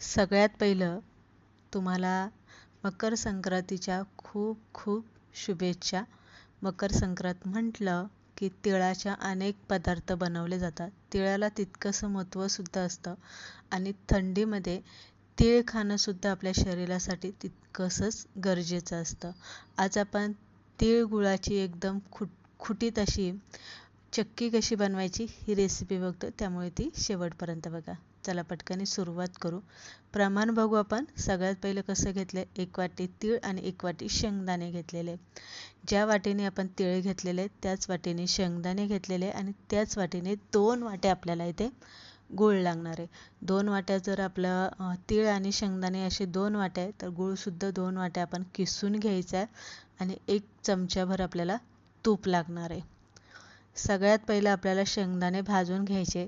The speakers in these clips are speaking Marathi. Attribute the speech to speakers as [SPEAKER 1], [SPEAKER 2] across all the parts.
[SPEAKER 1] सगळ्यात पहिलं तुम्हाला मकर संक्रांतीच्या खूप खूप शुभेच्छा. मकर संक्रांत म्हटलं की तिळाच्या अनेक पदार्थ बनवले जातात. तिळाला तितकंसं महत्त्वसुद्धा असतं आणि थंडीमध्ये तीळ खाणंसुद्धा आपल्या शरीरासाठी तितकंसंच गरजेचं असतं. आज आपण तिळगुळाची एकदम खुट खुटीत अशी चक्की कशी बनवायची ही रेसिपी बघतो त्यामुळे ती शेवटपर्यंत बघा. चला पटकनी सुरुवात करू. प्रमाण बघू आपण. सगळ्यात पहिलं कसं घेतलं एक वाटी तीळ आणि एक वाटी शेंगदाणे घेतलेले. ज्या वाटीने आपण तीळ घेतलेले त्याच वाटीने शेंगदाणे घेतलेले आणि त्याच वाटीने दोन वाटे आपल्याला इथे गूळ लागणार आहे. दोन वाट्या जर आपलं तीळ आणि शेंगदाणे असे दोन वाट्या आहे तर गूळसुद्धा दोन वाट्या आपण किसून घ्यायचा आहे आणि एक चमच्याभर आपल्याला तूप लागणार आहे. सगळ्यात पहिलं आपल्याला शेंगदाणे भाजून घ्यायचे.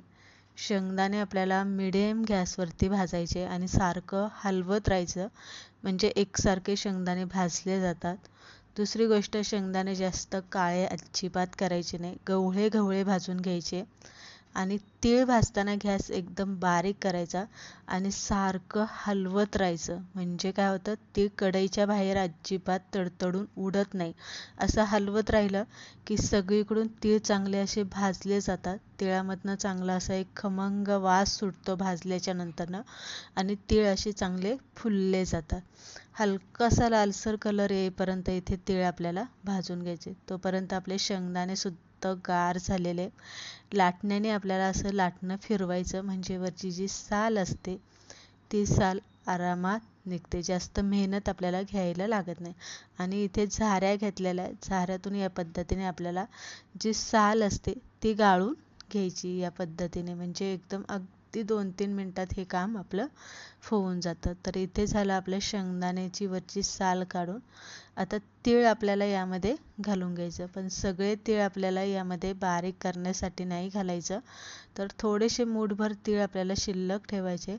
[SPEAKER 1] शेंगदाणे आपल्याला मिडियम गॅसवरती भाजायचे आणि सारखं हलवत राहायचं. म्हणजे एकसारखे शेंगदाणे भाजले जातात. दुसरी गोष्ट शेंगदाणे जास्त काळे अजिबात करायचे नाही. गवळे गवळे भाजून घ्यायचे. आणि तीळ भाजताना गॅस एकदम बारीक करायचा आणि सारखं हलवत राहायचं. म्हणजे काय होतं? तीळ कढईच्या बाहेर अजिबात तडतडून उडत नाही. असं हलवत राहिलं की सगळीकडून तीळ चांगले असे भाजले जातात. तिळामधनं चांगला असा एक खमंग वास सुटतो भाजल्याच्या नंतरनं आणि तीळ असे चांगले फुलले जातात. हलकासा लालसर कलर येईपर्यंत इथे तीळ आपल्याला भाजून घ्यायचे. तोपर्यंत आपले शेंगदाणे मस्त गार झालेले. लाटण्याने आपल्याला असं लाटणं फिरवायचं म्हणजे वरची जी साल असते ती साल आरामात निघते. जास्त मेहनत आपल्याला घ्यायला लागत नाही. आणि इथे झाऱ्या घेतलेल्या आहेत झाऱ्यातून या पद्धतीने आपल्याला जी साल असते ती गाळून घ्यायची या पद्धतीने. म्हणजे एकदम अगदी दोन तीन मिनटात हे काम आपलं होऊन जातं. तर इथे झालं आपल्या शेंगदाण्याची वरची साल काढून. आता तीळ आपल्याला यामध्ये घालून घ्यायचं. पण सगळे तीळ आपल्याला यामध्ये बारीक करण्यासाठी नाही घालायचं. तर थोडेसे मूठभर तीळ आपल्याला शिल्लक ठेवायचे.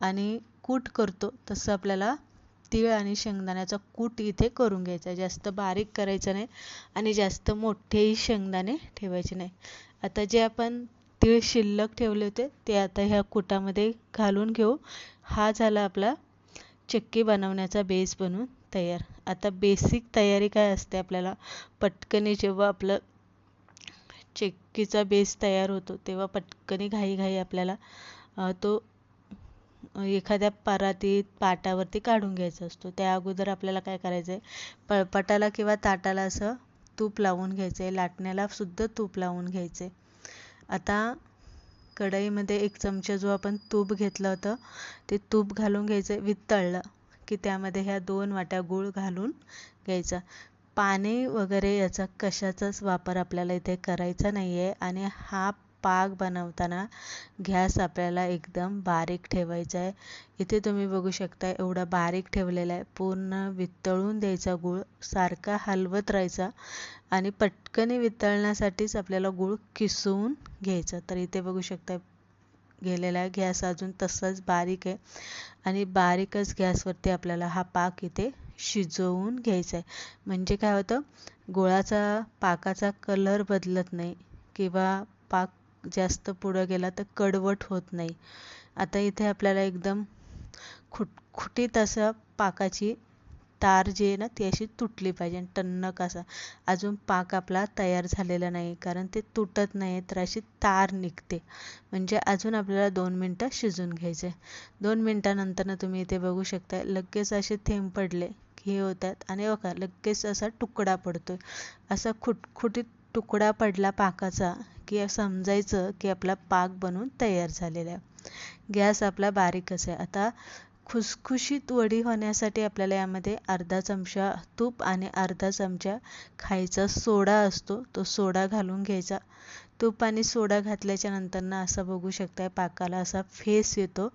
[SPEAKER 1] आणि कूट करतो तसं आपल्याला तीळ आणि शेंगदाण्याचा कूट इथे करून घ्यायचा. जास्त बारीक करायचं नाही आणि जास्त मोठेही शेंगदाणे ठेवायचे नाही. आता जे आपण तीळ शिल्लक ठेवले होते ते आता ह्या कुटामध्ये घालून घेऊ. हा झाला आपला चक्की बनवण्याचा बेस बनवून तयार. आता बेसिक तयारी काय असते आपल्याला? पटकनी जेव्हा आपलं चक्कीचा बेस तयार होतो तेव्हा पटकनी घाई घाई आपल्याला तो एखाद्या परातीत पाटावरती काढून घ्यायचा असतो. त्या अगोदर आपल्याला काय करायचं आहे पळपाटाला किंवा ताटाला असं तूप लावून घ्यायचं आहे लाटण्याला सुद्धा तूप लावून घ्यायचं आहे आता कढईमध्ये एक चमचा जो आपण तूप घेतलं होतं ते तूप घालून घ्यायचं वितळलं की त्यामध्ये ह्या दोन वाट्या गूळ घालून घ्यायचा. पाणी वगैरे याचा कशाचाच वापर आपल्याला इथे करायचा नाही आहे आणि हा पाक बनवताना गॅस आपल्याला एकदम बारीक ठेवायचा आहे. इथे तुम्ही बघू शकता एवढा बारीक ठेवलेला आहे. पूर्ण वितळून द्यायचा गूळ सारखा हलवत राहायचा आणि पटकन वितळण्यासाठीच आपल्याला गूळ किसवून घ्यायचा. तर इथे बघू शकता गेलेला आहे. गॅस अजून तसाच बारीक आहे आणि बारीकच गॅसवरती आपल्याला हा पाक इथे शिजवून घ्यायचा आहे. म्हणजे काय होतं? गुळाचा पाकाचा कलर बदलत नाही किंवा पाक जास्त पुढं गेला तर कडवट होत नाही. आता इथे आपल्याला एकदम खुट खुटीत असं पाकाची तार जी आहे ना ती अशी तुटली पाहिजे टणक असा. अजून पाक आपला तयार झालेला नाही कारण ते तुटत नाही तर अशी तार निघते. म्हणजे अजून आपल्याला दोन मिनटं शिजून घ्यायचे दोन मिनटानंतर तुम्ही इथे बघू शकता लगेच असे थेंब पडले की हे होतात आणि बघा लगेच असा तुकडा पडतोय. असा खुटखुटीत तुकडा पडला पाकाचा की समजायचं की आपला पाक बनवून तयार झालेला आहे. गॅस आपला बारीकच आहे. आता खुसखुशीत वडी होण्यासाठी आपल्याला यामध्ये अर्धा चमचा तूप आणि अर्धा चमचा खायचा सोडा असतो. तो सोडा घालून घ्यायचा. तूप आणि सोडा घातल्याच्या नंतरनं असं बघू शकताय पाकाला असा फेस येतो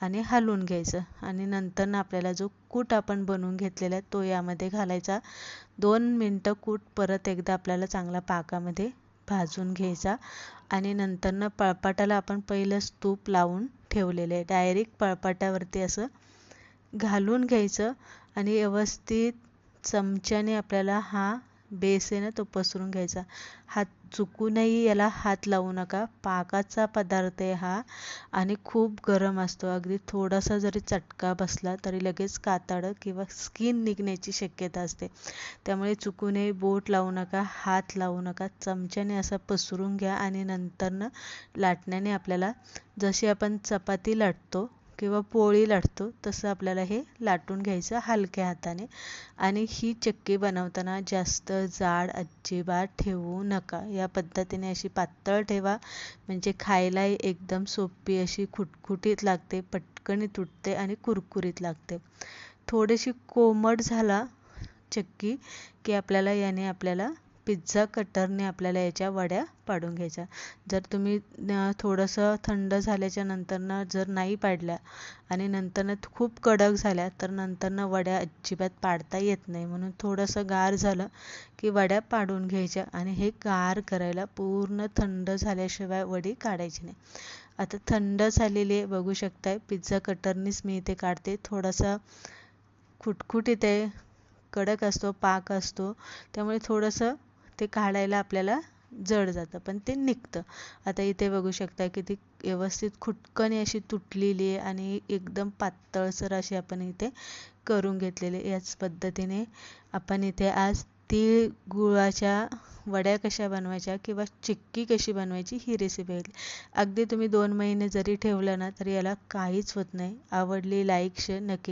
[SPEAKER 1] आणि हलवून घ्यायचं. आणि नंतरनं आपल्याला जो कूट आपण बनवून घेतलेला आहे तो यामध्ये घालायचा. दोन मिनटं कूट परत एकदा आपल्याला चांगला पाकामध्ये भाजून घ्यायचा आणि नंतरनं पळपाटाला आपण पहिलंच तूप लावून ठेवलेलं आहे. डायरेक्ट पळपाटावरती असं घालून घ्यायचं आणि व्यवस्थित चमच्याने आपल्याला हा बेस आहे ना तो पसरून घ्यायचा. हात चुकूनही याला हात लावू नका. पाकाचा पदार्थ आहे हा आणि खूप गरम असतो. अगदी थोडासा जरी चटका बसला तरी लगेच कातडं किंवा स्किन निघण्याची शक्यता असते. त्यामुळे चुकूनही बोट लावू नका हात लावू नका. चमच्याने असा पसरून घ्या आणि नंतरनं लाटण्याने आपल्याला जशी आपण चपाती लाटतो किंवा पोळी लाटतो तसं आपल्याला हे लाटून घ्यायचं हलक्या हाताने. आणि ही चक्की बनवताना जास्त जाड अजिबात ठेवू नका. या पद्धतीने अशी पातळ ठेवा. म्हणजे खायलाही एकदम सोपी अशी खुटखुटीत लागते पटकन तुटते आणि कुरकुरीत लागते. थोडीशी कोमट झाला चक्की की आपल्याला याने आपल्याला पिझ्झा कटरने आपल्याला याच्या वड्या पाडून घ्यायच्या. जर तुम्ही थोडंसं थंड झाल्याच्या नंतरनं जर नाही पाडल्या आणि नंतरनं खूप कडक झाल्या तर नंतरनं वड्या अजिबात पाडता येत नाही. म्हणून थोडंसं गार झालं की वड्या पाडून घ्यायच्या आणि हे गार करायला पूर्ण थंड झाल्याशिवाय वडी काढायची नाही. आता थंड झालेली बघू शकताय पिझ्झा कटरनीच मी इथे काढते. थोडासा खुटखुट इथे कडक असतो पाक असतो. त्यामुळे थोडंसं ते काढायला आपल्याला जड जातं पण ते निघतं. आता इथे बघू शकता की ती व्यवस्थित खुटकणी अशी तुटलेली आहे आणि एकदम पातळसर अशी आपण इथे करून घेतलेली याच पद्धतीने आपण इथे आज तीळ गुळाच्या वड्या कशा बनवायच्या किंवा चिक्की कशी बनवायची ही रेसिपी आहे अगदी तुम्ही दोन महिने जरी ठेवलं ना तरी याला काहीच होत नाही. आवडली लाईक शेअर नक्की